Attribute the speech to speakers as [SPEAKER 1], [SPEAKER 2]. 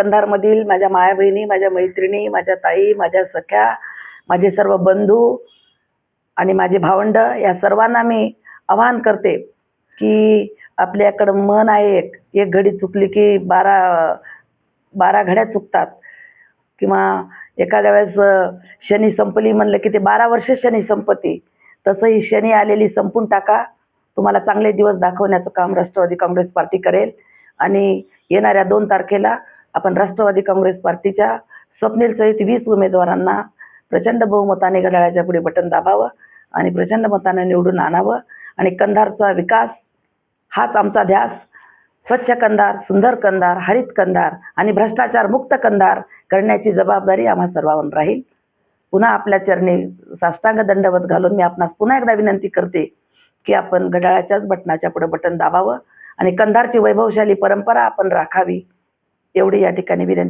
[SPEAKER 1] कंधारमधील माझ्या माया बहिणी माझ्या मैत्रिणी माझ्या ताई माझ्या सख्या माझे सर्व बंधू आणि माझे भावंड या सर्वांना मी आवाहन करते की आपल्याकडं मन आहे एक. एक घडी चुकली की बारा बारा घड्या चुकतात. किंवा एखाद्या वेळेस शनी संपली म्हणलं की ते बारा वर्ष शनी संपती. तसं ही शनी आलेली संपून टाका. तुम्हाला चांगले दिवस दाखवण्याचं काम राष्ट्रवादी काँग्रेस पार्टी करेल. आणि येणाऱ्या दोन तारखेला आपण राष्ट्रवादी काँग्रेस पार्टीच्या स्वप्नीलसहित वीस उमेदवारांना प्रचंड बहुमताने घड्याळाच्या पुढे बटन दाबावं आणि प्रचंड मताने निवडून आणावं. आणि कंधारचा विकास हाच आमचा ध्यास. स्वच्छ कंधार सुंदर कंधार हरित कंधार आणि भ्रष्टाचार मुक्त कंधार करण्याची जबाबदारी आम्हा सर्वांवर राहील. पुन्हा आपल्या चरणी साष्टांग दंडवत घालून मी आपणास पुन्हा एकदा विनंती करते की आपण घड्याळाच्याच बटनाच्या पुढे बटन दाबावं आणि कंधारची वैभवशाली परंपरा आपण राखावी. एवढी या ठिकाणी विनंती